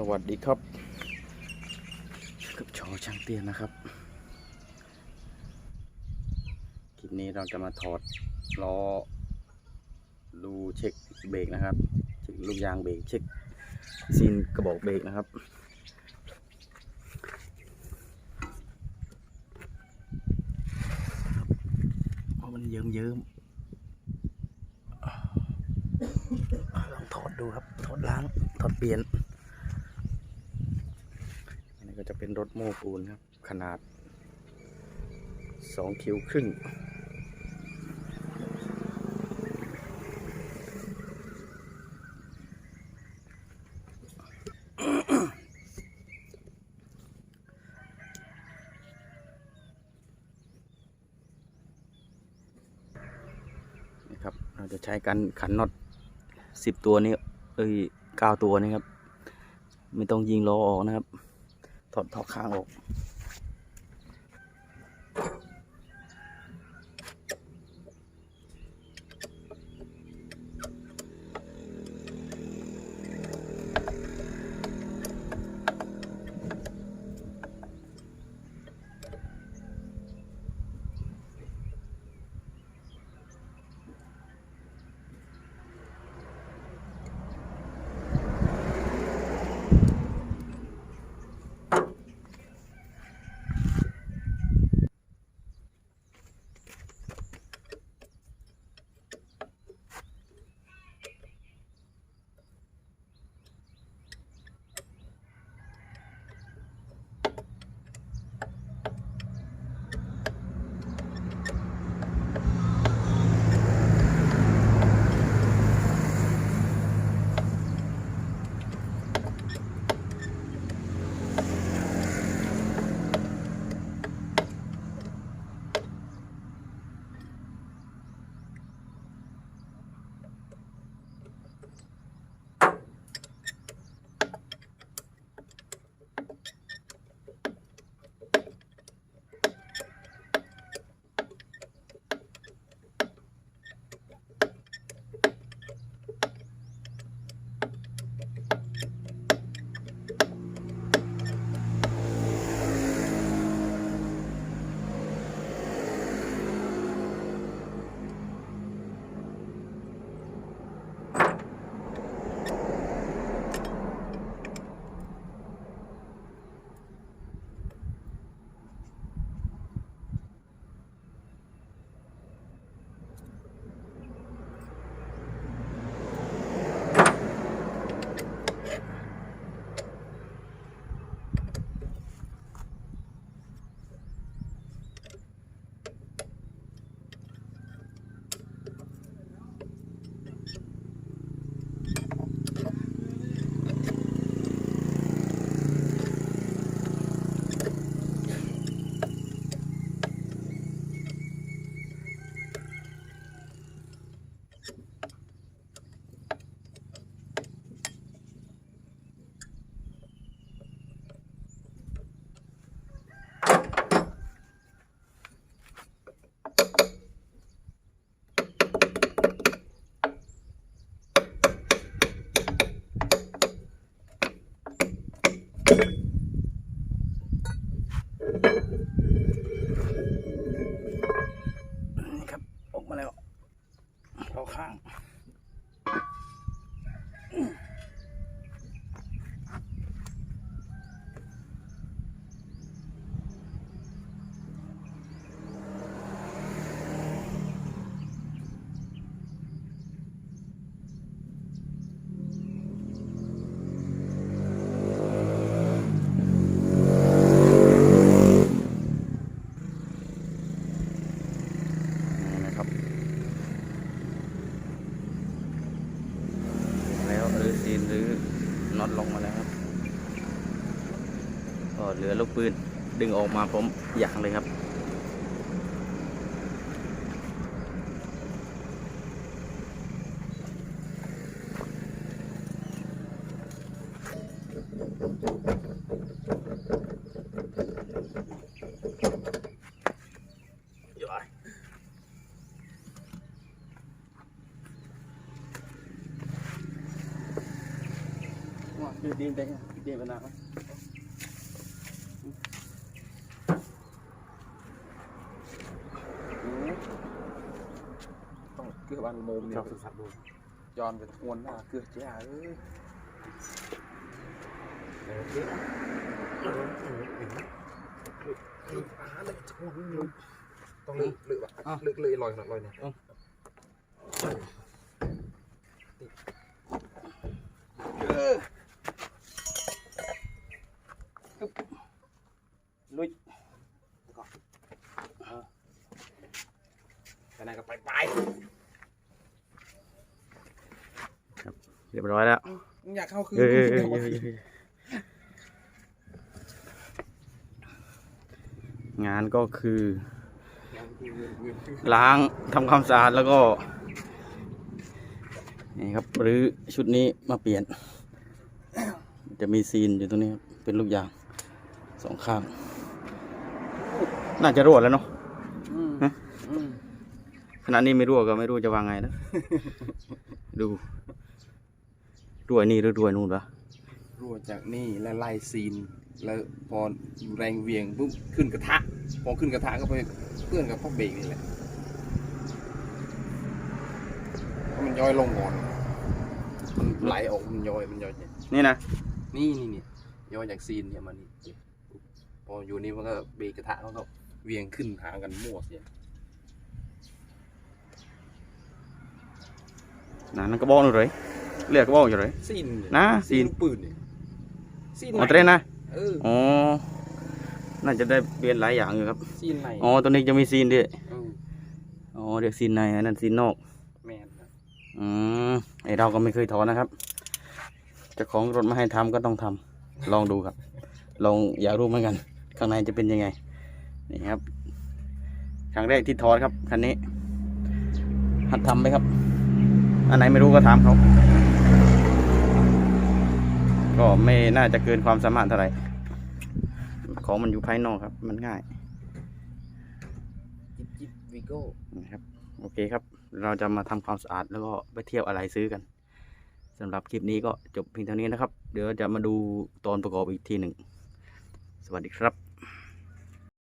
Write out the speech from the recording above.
สวัสดีครับกับชอช่างเตี้ยนะครับ คลิปนี้เราจะมาถอดล้อดูเช็คเบรกนะครับ เช็คลูกยางเบรกเช็คซีนกระบอกเบรกนะครับเพราะมันเยิ้มเยิ้มลองถอดดูครับ ถอดล้าง ถอดเปลี่ยน ก็จะเป็นรถโม้ปูนครับ ขนาดสองคิวครึ่งนี่ครับ เราจะใช้การขันน็อตสิบตัวนี้ เอ้ยเก้าตัวนี้ครับ ไม่ต้องยิงล้อออกนะครับ ถอนท่อข้างออก ลงมาแล้วครับก็เหลือลูกปืนดึงออกมาผมอยางเลยครับ นว่าคือดีมเด็กดีมนาครับต้องเกือบอันโมมเนี่ยย้อนไปทวนหน้าเกือบเจ้าเอ้ย ต้องลึกลึกป่ะลึกเลยลอยหน่อยลอยเนี่ย ลุย ไปไหนก็ไปไป เรียบร้อยแล้วอยากเข้าคืนเออเออเออเออเอองานก็คือ ล้างทำความสะอาดแล้วก็ นี่ครับหรือชุดนี้มาเปลี่ยน จะมีซีนอยู่ตรงนี้ครับเป็นลูกยางสองข้าง น่าจะรั่วแล้วเนาะฮะขณะนี้ไม่รั่วก็ไม่รู้จะวางไงนะ ดู รั่วนี่หรือรั่วนู่นวะรั่วจากนี่แล้วไล่ซีน แล้วพอแรงเวียงปุ๊บขึ้นกระทะ พอขึ้นกระทะก็ไปเพื่อนกับพ่อเบรกนี่แหละให้มันย้อยลงก่อน มันไหลออกมันย้อยมันย้อยเนี่ยนี่นะนี่นี่นี่ย้อยจากซีนเนี่ยมานี่พออยู่นี่มันก็เบรกกระทะมันก็เวียงขึ้นหากันมั่วเสียนะนั่นกระบอกนู่นเลย เรียกกระบอกอยู่เลยซีนเนี่ยนะซีนลูกปืนเนี่ยซีนอ๋อไหเตรนนะเอออ๋อน่าจะได้เปลี่ยนหลายอย่างอยู่ครับซีนไหนอ๋อตัวนี้จะมีซีนด้วยเอออ๋อเดี๋ยวซีนในอันนั้นซีนนอกแมนนะอืมไอเราก็ไม่เคยถอนนะครับเจ้าของรถมาให้ทำก็ต้องทำลองดูครับ ลองอยากรู้เหมือนกัน ข้างในจะเป็นยังไงนี่ครับครั้งแรกที่ถอนครับคันนี้หัดทำไหมครับ อันไหนไม่รู้ก็ถามเขา ก็ไม่น่าจะเกินความสามารถเท่าไหร่ของมันอยู่ภายนอกครับ มันง่ายจิบจิบวิโก้นะครับโอเคครับ เราจะมาทำความสะอาดแล้วก็ไปเที่ยวอะไรซื้อกันสำหรับคลิปนี้ก็จบเพียงเท่านี้นะครับ เดี๋ยวจะมาดูตอนประกอบอีกทีหนึ่ง สวัสดีครับ